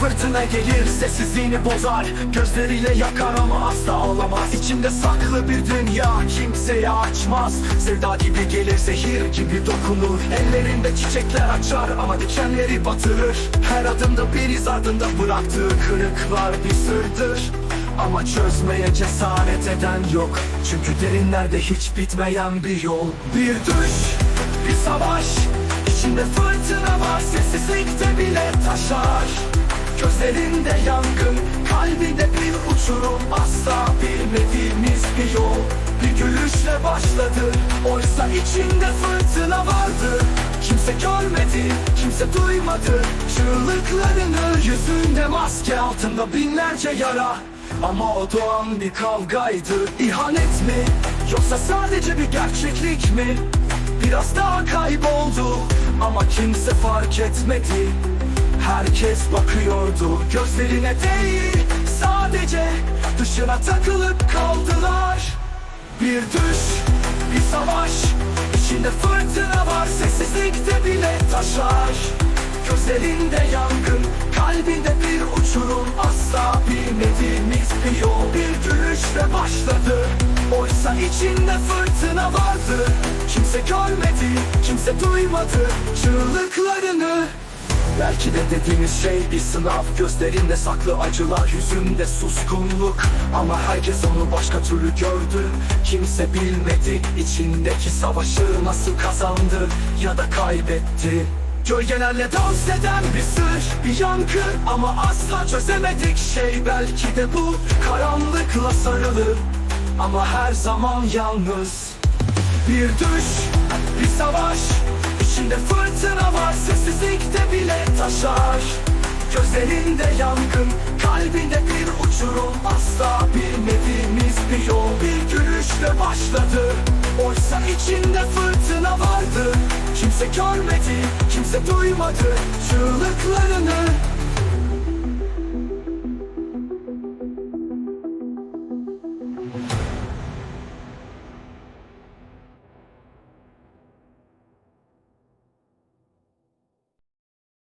fırtına gelir sessizliğini bozar. Gözleriyle yakar ama asla ağlamaz. İçinde saklı bir dünya kimseye açmaz. Sevda gibi gelir zehir gibi dokunur. Ellerinde çiçekler açar ama dikenleri batırır. Her adımda bir iz ardında bıraktığı kırıklar bir sırdır. Ama çözmeye cesaret eden yok. Çünkü derinlerde hiç bitmeyen bir yol. Bir düş, bir savaş. İçinde fırtına var Sessizlikte bile taşar Gözlerinde yangın Kalbinde bir uçurum. Asla bilmediğimiz bir yol. Bir gülüşle başladı. Oysa içinde fırtına vardı. Kimse görmedi, kimse duymadı. Çığlıklarını yüzünde maske altında binlerce yara. Ama o doğan bir kavgaydı. İhanet mi? Yoksa sadece bir gerçeklik mi? Biraz daha kayboldu. Ama kimse fark etmedi Herkes bakıyordu. Gözlerine değil Sadece dışına takılıp kaldılar. Bir düş, bir savaş İçinde fırtına var. Sessizlikte bile taşar. Gözlerinde yangın Kalbinde bir uçurum. Asla bilmediğimiz bir yol Bir gülüşle başladı. Oysa içinde fırtına vardı. Kimse görmedi, kimse duymadı. Çığlıklarını Belki de dediğimiz şey bir sınav. Gözlerinde saklı acılar, yüzünde suskunluk. Ama herkes onu başka türlü gördü. Kimse bilmedi içindeki savaşı nasıl kazandı ya da kaybetti. Gölgelerle dans eden bir sır, bir yankı. Ama asla çözemedik şey. Belki de bu Karanlıkla sarılı ama her zaman yalnız. Bir düş, bir savaş Gökyüzünde fırtına var. Sessizlikte bile taşar. Gözlerinde yangın kalbinde bir uçurum. Asla bilmediğimiz bir yol. Bir gülüşle başladı. Oysa içinde fırtına vardı. Kimse görmedi, kimse duymadı çığlıklarını. Thank.